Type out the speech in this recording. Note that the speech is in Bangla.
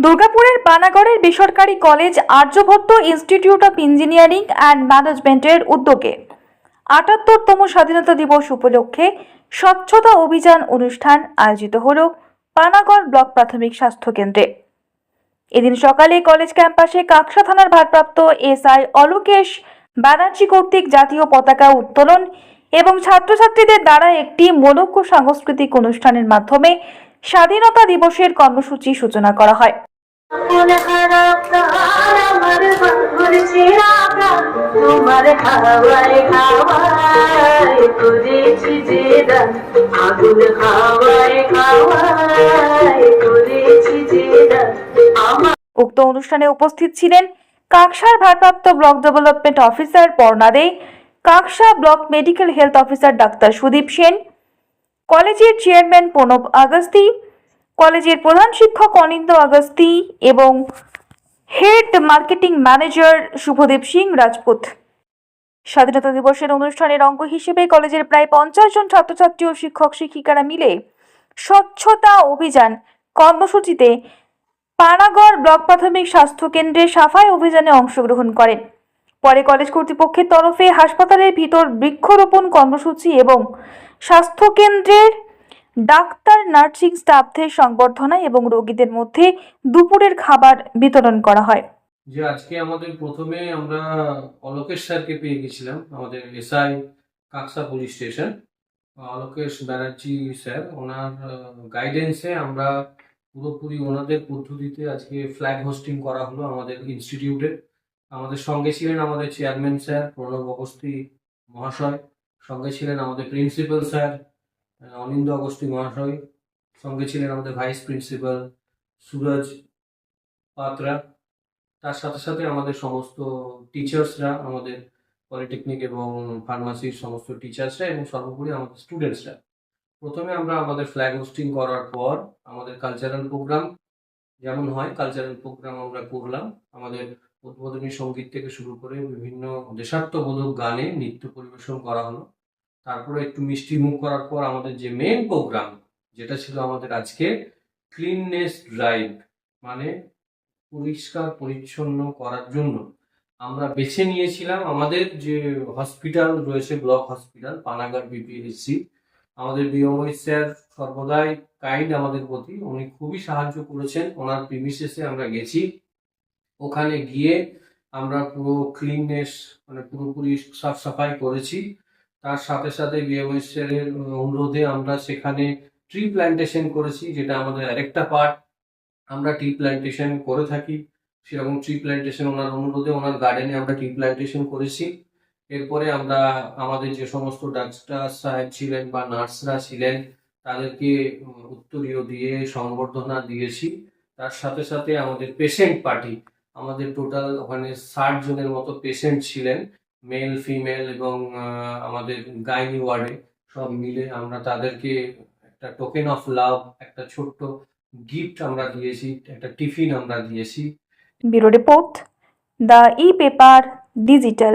দুর্গাপুরের পানাগড়ের বেসরকারি college Aryabhatta institute of engineering and ম্যানেজমেন্টের উদ্যোগে আটাত্তরতম স্বাধীনতা দিবস উপলক্ষে স্বচ্ছতা অভিযান অনুষ্ঠান আয়োজিত হল পানাগড় ব্লক প্রাথমিক স্বাস্থ্য কেন্দ্রে। এদিন সকালে কলেজ ক্যাম্পাসে কাকসা থানার ভারপ্রাপ্ত এসআই অলোকেশ ব্যানার্জি কর্তৃক জাতীয় পতাকা উত্তোলন এবং ছাত্রছাত্রীদের দ্বারা একটি মনোজ্ঞ সাংস্কৃতিক অনুষ্ঠানের মাধ্যমে স্বাধীনতা দিবসের কর্মসূচি সূচনা করা হয়। মন আমার প্রাণ তোমার করেছি যে আগুন করেছি যে আমার উক্ত অনুষ্ঠানে উপস্থিত ছিলেন কাকসার ভারপ্রাপ্ত block development officer Parna Dey, Kaksa block medical health officer doctor Sudip Sen, কলেজের চেয়ারম্যান প্রণব আগস্তি কলেজের প্রধান শিক্ষক অনিন্দ আগস্তি এবং head marketing manager Subhadip Singh Rajput. স্বাধীনতা দিবসের অনুষ্ঠানের অঙ্গ হিসেবে কলেজের প্রায় পঞ্চাশ জন ছাত্রছাত্রী ও শিক্ষক শিক্ষিকারা মিলে স্বচ্ছতা অভিযান কর্মসূচিতে পানাগড় ব্লক প্রাথমিক স্বাস্থ্য কেন্দ্রে সাফাই অভিযানে অংশগ্রহণ করেন। পরে কলেজ কর্তৃপক্ষের তরফে হাসপাতালের ভিতর বৃক্ষরোপণ কর্মসূচি এবং স্বাস্থ্য কেন্দ্রের ডাক্তার, নার্সিং স্টাফদের সংবর্ধনা এবং রোগীদের মধ্যে দুপুরের খাবার বিতরণ করা হয়। যে আজকে আমাদের প্রথমে আমরা অলোকেশ স্যারকে পেয়ে গেছিলাম, আমাদের SI Kaksa police station. Alokesh Banerjee sir, ওনার গাইডেন্সে আমরা পুরোপুরি ওনাদের পদ্ধতিতে আজকে ফ্ল্যাগ হোস্টিং করা হলো আমাদের ইনস্টিটিউটে আমাদের সঙ্গে ছিলেন আমাদের চেয়ারম্যান স্যার, প্রণব অগস্তি মহাশয়। সঙ্গে ছিলেন আমাদের প্রিন্সিপাল স্যার অনিন্দ অগস্তি মহাশয়, সঙ্গে ছিলেন আমাদের ভাইস প্রিন্সিপাল সুরজ পাত্রা। তার সাথে সাথে আমাদের সমস্ত টিচার্সরা আমাদের পলিটেকনিক এবং ফার্মাসির সমস্ত টিচার্সরা এবং সর্বোপরি আমাদের স্টুডেন্টসরা প্রথমে আমরা আমাদের ফ্ল্যাগ হোস্টিং করার পর আমাদের কালচারাল প্রোগ্রাম যেমন হয় কালচারাল প্রোগ্রাম আমরা করলাম। আমাদের উদ্বোধনী সংগীত থেকে শুরু করে বিভিন্ন দেশাত্মবোধক গানে নৃত্য পরিবেশন করা হলো। তারপরে একটু মিষ্টি মুখ করার পর আমাদের যে মেন প্রোগ্রাম যেটা ছিল আমাদের আজকে ক্লিননেস ড্রাইভ মানে পরিষ্কার পরিচ্ছন্ন করার জন্য আমরা বেছে নিয়েছিলাম আমাদের যে হসপিটাল রয়েছে ব্লক হসপিটাল পানাগড় বিপিএসসি আমাদের বিয়ময় স্যার সর্বদাই কাইন্ড আমাদের প্রতি, উনি খুবই সাহায্য করেছেন, ওনার প্রিমিসেসে আমরা গেছি। ওখানে গিয়ে আমরা পুরো ক্লিননেস মানে পুরোপুরি সাফ সাফাই করেছি। তার সাথে সাথে বিএমএস স্যারের অনুরোধে আমরা সেখানে ট্রি প্ল্যান্টেশন করেছি, যেটা আমাদের আরেকটা পার্ট আমরা ট্রি প্ল্যান্টেশন করে থাকি। সেরকম ট্রি প্ল্যান্টেশন ওনার অনুরোধে, ওনার গার্ডেনে আমরা ট্রি প্ল্যান্টেশন করেছি। এরপরে আমরা আমাদের যে সমস্ত ডাক্তার সাহেব ছিলেন বা নার্সরা ছিলেন, তাদেরকে উত্তরীয় দিয়ে সংবর্ধনা দিয়েছি। তার সাথে সাথে আমাদের পেশেন্ট পার্টি আমাদের টোটাল ওখানে ষাট জনের মতো পেশেন্ট ছিলেন। মেল ফিমেল এবং আমাদের গাইনি ওয়ার্ডে সব মিলে আমরা তাদেরকে একটা টোকেন অফ লাভ একটা ছোট্ট গিফট আমরা দিয়েছি, একটা টিফিন আমরা দিয়েছি। Bureau report, the E paper digital.